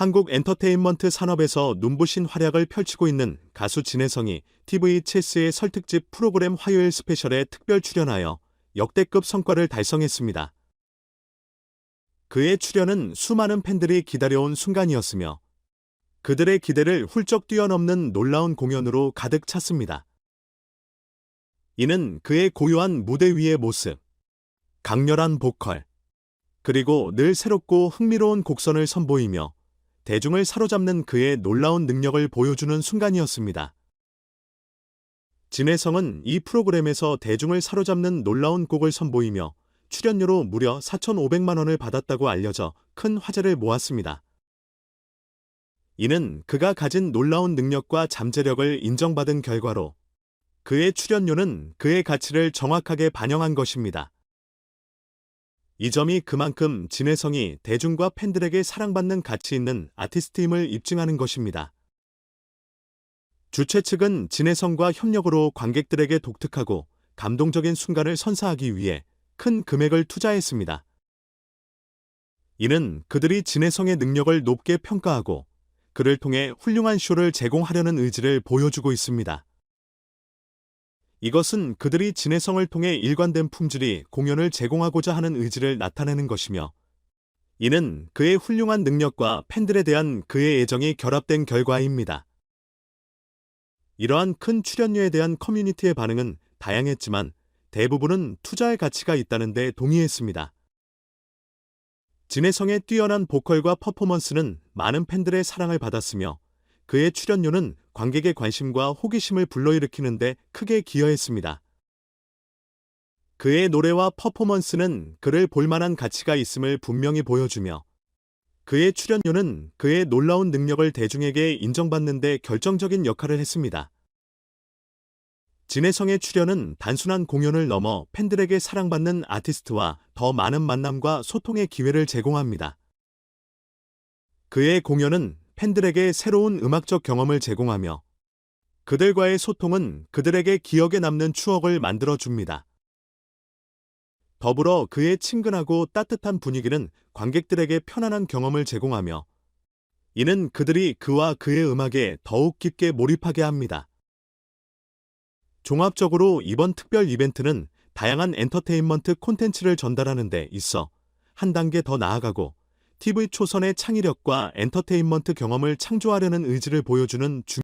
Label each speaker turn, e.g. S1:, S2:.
S1: 한국 엔터테인먼트 산업에서 눈부신 활약을 펼치고 있는 가수 진혜성이 TV 체스의 설 특집 프로그램 화요일 스페셜에 특별 출연하여 역대급 성과를 달성했습니다. 그의 출연은 수많은 팬들이 기다려온 순간이었으며 그들의 기대를 훌쩍 뛰어넘는 놀라운 공연으로 가득 찼습니다. 이는 그의 고요한 무대 위의 모습, 강렬한 보컬, 그리고 늘 새롭고 흥미로운 곡선을 선보이며 대중을 사로잡는 그의 놀라운 능력을 보여주는 순간이었습니다. 진혜성은 이 프로그램에서 대중을 사로잡는 놀라운 곡을 선보이며 출연료로 무려 4,500만 원을 받았다고 알려져 큰 화제를 모았습니다. 이는 그가 가진 놀라운 능력과 잠재력을 인정받은 결과로 그의 출연료는 그의 가치를 정확하게 반영한 것입니다. 이 점이 그만큼 진혜성이 대중과 팬들에게 사랑받는 가치 있는 아티스트임을 입증하는 것입니다. 주최 측은 진혜성과 협력으로 관객들에게 독특하고 감동적인 순간을 선사하기 위해 큰 금액을 투자했습니다. 이는 그들이 진혜성의 능력을 높게 평가하고 그를 통해 훌륭한 쇼를 제공하려는 의지를 보여주고 있습니다. 이것은 그들이 진혜성을 통해 일관된 품질이 공연을 제공하고자 하는 의지를 나타내는 것이며 이는 그의 훌륭한 능력과 팬들에 대한 그의 애정이 결합된 결과입니다. 이러한 큰 출연료에 대한 커뮤니티의 반응은 다양했지만 대부분은 투자의 가치가 있다는 데 동의했습니다. 진혜성의 뛰어난 보컬과 퍼포먼스는 많은 팬들의 사랑을 받았으며 그의 출연료는 관객의 관심과 호기심을 불러일으키는 데 크게 기여했습니다. 그의 노래와 퍼포먼스는 그를 볼만한 가치가 있음을 분명히 보여주며 그의 출연료는 그의 놀라운 능력을 대중에게 인정받는 데 결정적인 역할을 했습니다. 진혜성의 출연은 단순한 공연을 넘어 팬들에게 사랑받는 아티스트와 더 많은 만남과 소통의 기회를 제공합니다. 그의 공연은 팬들에게 새로운 음악적 경험을 제공하며 그들과의 소통은 그들에게 기억에 남는 추억을 만들어 줍니다. 더불어 그의 친근하고 따뜻한 분위기는 관객들에게 편안한 경험을 제공하며 이는 그들이 그와 그의 음악에 더욱 깊게 몰입하게 합니다. 종합적으로 이번 특별 이벤트는 다양한 엔터테인먼트 콘텐츠를 전달하는 데 있어 한 단계 더 나아가고 TV 초선의 창의력과 엔터테인먼트 경험을 창조하려는 의지를 보여주는 중